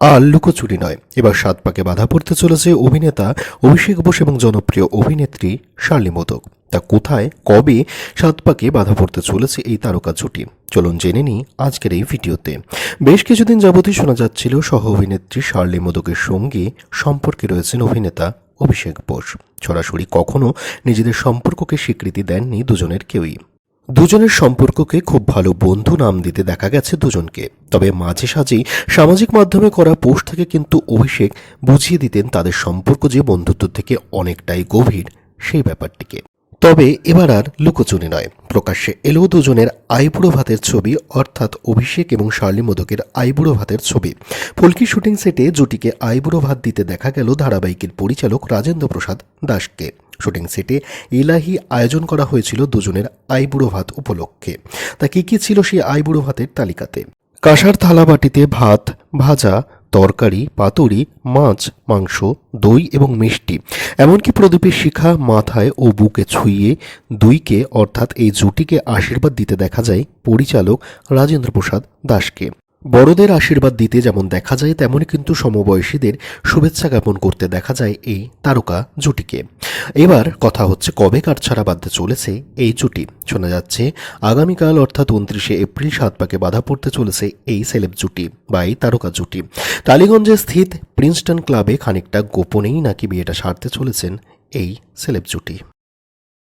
আর লুকোচুরি নয়। এবার সাত পাকে বাধা পড়তে চলেছে অভিনেতা অভিষেক বোস এবং জনপ্রিয় অভিনেত্রী শার্লি মোদক। তা কোথায়, কবে সাত পাকে বাধা পড়তে চলেছে এই তারকা জুটি? চলুন জেনে নিই আজকের এই ভিডিওতে। বেশ কিছুদিন যাবতই শোনা যাচ্ছিল সহ অভিনেত্রী শার্লি মোদকের সঙ্গে সম্পর্কে রয়েছেন অভিনেতা অভিষেক বোস। সরাসরি কখনো নিজেদের সম্পর্ককে স্বীকৃতি দেননি দুজনের কেউই। দুজনের সম্পর্ককে খুব ভালো বন্ধু নাম দিতে দেখা গেছে দুজনকে। তবে মাঝে সাঝেই সামাজিক মাধ্যমে করা পোস্ট থেকে কিন্তু অভিষেক বুঝিয়ে দিতেন তাদের সম্পর্ক যে বন্ধুত্ব থেকে অনেকটাই গভীর সেই ব্যাপারটিকে। তবে এবার আর লুকোচুরি নয়। প্রকাশ্যে এলো দুজনের আইবুড়ো ভাতের ছবি, অর্থাৎ অভিষেক এবং শার্লি মোদকের আইবুড়ো ভাতের ছবি। ফুলকি শুটিং সেটে জুটিকে আইবুড়ো ভাত দিতে দেখা গেল ধারাবাহিকের পরিচালক রাজেন্দ্র প্রসাদ দাসকে। শুটিং সেটে ইলাহি আয়োজন করা হয়েছিল দুজনের আইবুড়ো ভাত উপলক্ষে। তা কি কি ছিল সেই আইবুড়ো ভাতের তালিকাতে? কাঁসার থালাবাটিতে ভাত, ভাজা, তরকারি, পাতুরি, মাছ, মাংস, দই এবং মিষ্টি। এমনকি প্রদীপের শিখা মাথায় ও বুকে ছুঁয়ে দুইকে, অর্থাৎ এই জুটিকে আশীর্বাদ দিতে দেখা যায় পরিচালক রাজেন্দ্র প্রসাদ দাসকে। বড়দের আশীর্বাদ দিতে যেমন দেখা যায় তেমনই কিন্তু সমবয়সীদের শুভেচ্ছা জ্ঞাপন করতে দেখা যায় এই তারকা জুটিকে। এবার কথা হচ্ছে কবে কার ছাড়া বাঁধতে চলেছে এই জুটি শোনা যাচ্ছে, আগামীকাল অর্থাৎ উনত্রিশে এপ্রিল সাত পাকে বাধা পড়তে চলেছে এই সেলেব জুটি বা এই তারকা জুটি। টালিগঞ্জে স্থিত প্রিন্সটন ক্লাবে খানিকটা গোপনেই নাকি বিয়েটা সারতে চলেছেন এই সেলেব জুটি।